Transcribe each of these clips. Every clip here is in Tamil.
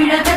தமிழகத்தை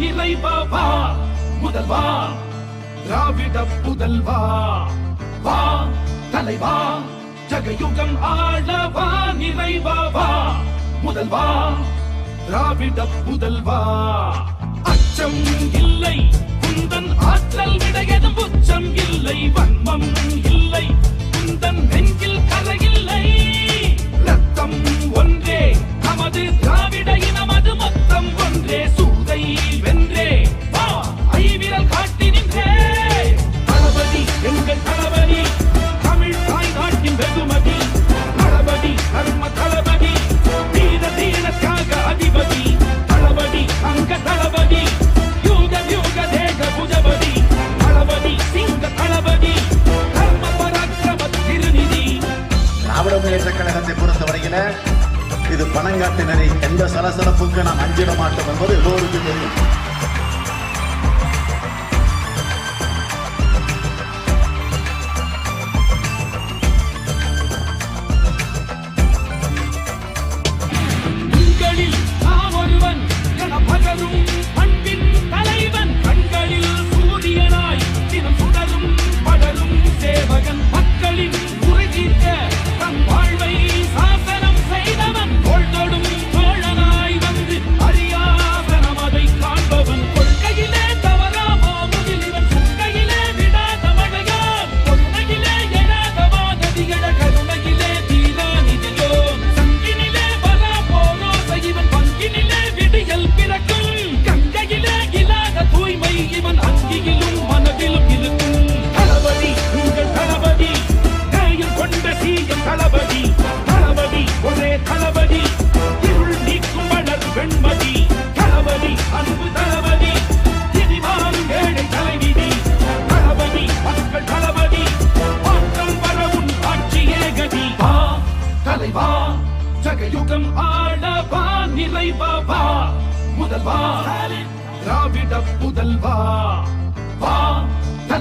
இலை பாபா முதல்வா திராவிட புதல்வா வா தலைவா ஜகயுகம் ஆளவா நிலை பாபா முதல்வா திராவிட புதல்வா. அச்சம் இல்லை குந்தன் ஆற்றல் விடையதும் உச்சம் இல்லை வன்மம் இல்லை குந்தன் நெஞ்சில் கரையில்லை ரத்தம் ஒன்றே நமது திராவிட இனமது மொத்தம் ஒன்றே. சூதை வென்று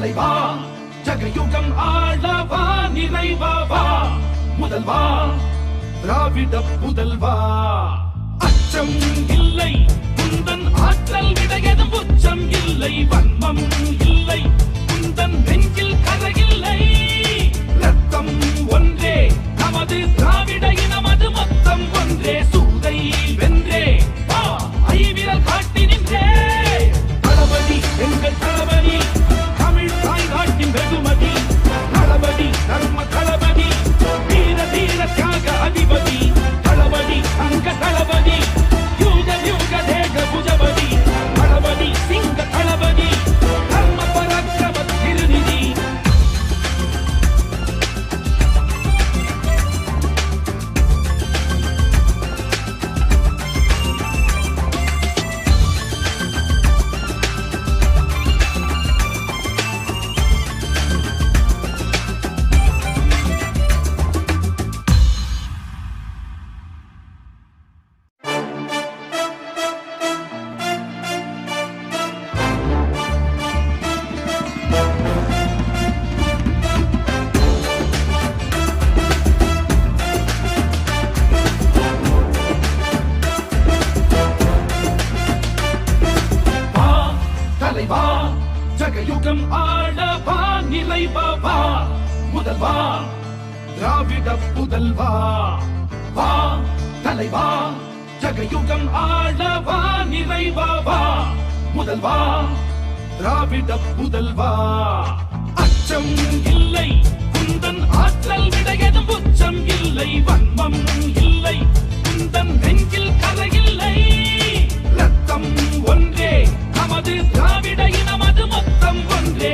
தலைவா ஜகயுகம் ஆளவா நிறைவாவா? முதல்வா திராவிட புதல்வா? அச்சம் இல்லை குந்தன் ஆற்றல் விடையதும் உச்சம் இல்லை வன்மம் இல்லை குந்தன் நெஞ்சில் கதையில்லை முதல்வா திராவிட புதல்வா அச்சம் இல்லை குந்தன் ஆற்றல் விடையதும் உச்சம் இல்லை வன்மம் இல்லை குந்தன் நெஞ்சில் கதையில்லை ரத்தம் ஒன்றே நமது திராவிட இனமது மொத்தம் ஒன்றே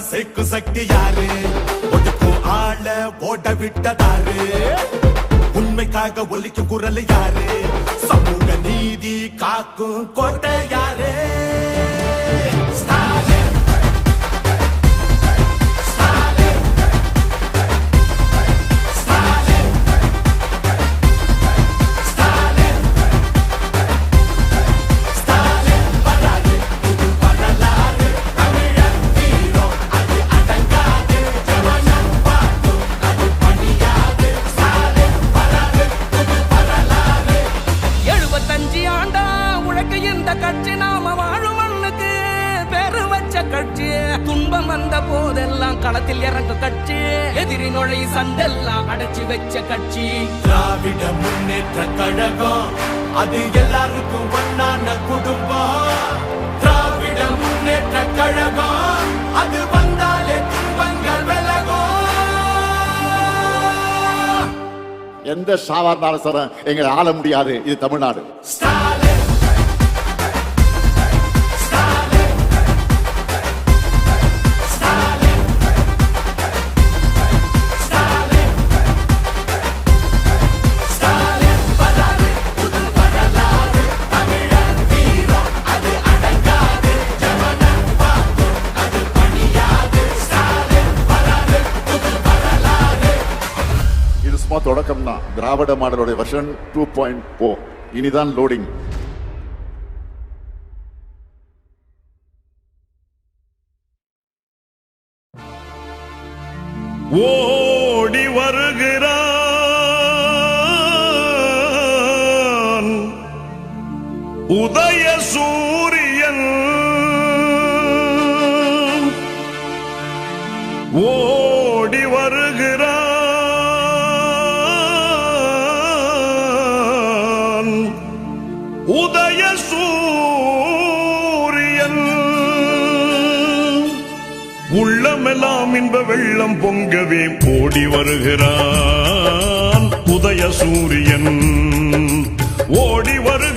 ஆசைக்கும் சக்தி யாரு? ஒடுக்கும் ஆள ஓட விட்டதாரு. உண்மைக்காக ஒலிக்கும் குரல் யாரு? சமூக நீதி காக்கும் கோட்டை யாரு? மாற்ற கழகம் அது எல்லாருக்கும் ஒன்னான குடும்பம். திராவிட முன்னேற்ற கழகம். அது வந்தாலே துன்பங்கள் விலகும். எந்த சாவார்ந்தாலும் சார் எங்களை ஆள முடியாது. இது தமிழ்நாடு. சும்மா தொடக்கம் தான் திராவிட மாடலுடைய வருஷன் டூ பாயிண்ட் போ இனிதான் லோடிங் ஓடி வருகிற உதய சூரியன். ஓடி வருகிறான். இன்ப வெள்ளம் பொங்கவே ஓடி வருகிறான். உதய சூரியன் ஓடி வரு